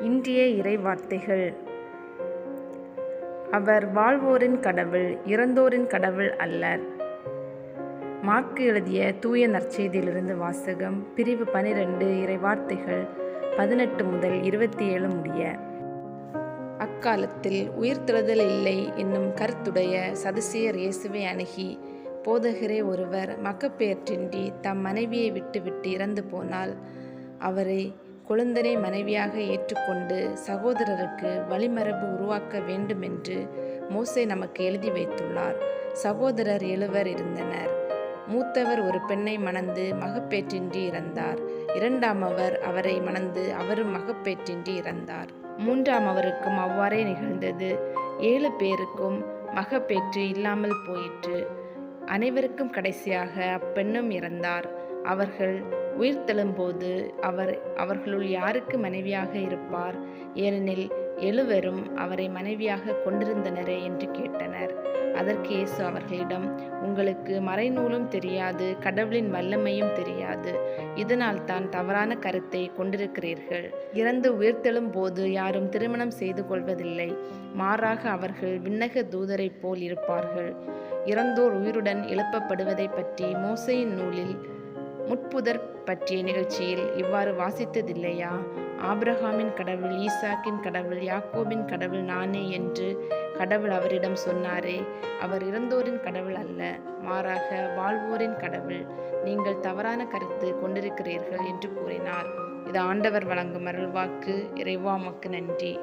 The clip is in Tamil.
இன்றைய இறைவார்த்தைகள். அவர் வாழ்வோரின் கடவுள் இறந்தோரின் கடவுள் அல்லர். மார்க்கு எழுதிய தூய நற்செய்தியிலிருந்து வாசகம் பிரிவு பனிரெண்டு இறைவார்த்தைகள் பதினெட்டு முதல் இருபத்தி ஏழு முடிய. அக்காலத்தில் உயிர்த்தெழுதல் இல்லை என்னும் கருத்துடைய சதுசியர் இயேசுவை அணுகி போதகரே ஒருவர் மக்கப்பெயற்றின்றி தம் மனைவியை விட்டுவிட்டு இறந்து போனால் அவரை கொழுந்தனை மனைவியாக ஏற்றுக்கொண்டு சகோதரருக்கு வழிமரபு உருவாக்க வேண்டுமென்று மோசை நமக்கு எழுதி வைத்துள்ளார். சகோதரர் எழுவர் இருந்தனர். மூத்தவர் ஒரு பெண்ணை மணந்து மகப்பேற்றின்றி இறந்தார். இரண்டாமவர் அவரை மணந்து அவரும் மகப்பேற்றின்றி இறந்தார். மூன்றாம் அவருக்கும் அவ்வாறே நிகழ்ந்தது. ஏழு பேருக்கும் மகப்பேற்று இல்லாமல் போயிற்று. அனைவருக்கும் கடைசியாக அப்பெண்ணும் இறந்தார். அவர்கள் உயிர்த்தெழும்போது அவர் அவர்களுள் யாருக்கு மனைவியாக இருப்பார்? ஏனெனில் எழுவரும் அவரை மனைவியாக கொண்டிருந்தனரே என்று கேட்டனர். அதற்கு இயேசு அவர்களிடம் உங்களுக்கு மறைநூலும் தெரியாது கடவுளின் வல்லமையும் தெரியாது. இதனால் தான் தவறான கருத்தை கொண்டிருக்கிறீர்கள். இறந்து உயிர்த்தெழும் போது யாரும் திருமணம் செய்து கொள்வதில்லை. மாறாக அவர்கள் விண்ணக தூதரைப் போல் இருப்பார்கள். இறந்தோர் உயிருடன் எழுப்பப்படுவதை பற்றி மோசையின் நூலில் முட்புதர் பற்றிய நிகழ்ச்சியில் இவ்வாறு வாசித்ததில்லையா? ஆப்ரஹாமின் கடவுள் ஈசாக்கின் கடவுள் யாக்கோபின் கடவுள் நானே என்று கடவுள் அவரிடம் சொன்னாரே அவர் இறந்தோரின் கடவுள் அல்ல மாறாக வாழ்வோரின் கடவுள் நீங்கள் தவறான கருத்து கொண்டிருக்கிறீர்கள் என்று கூறினார். இது ஆண்டவர் வழங்கும் அருள்வாக்கு. இறைவாமக்கு நன்றி.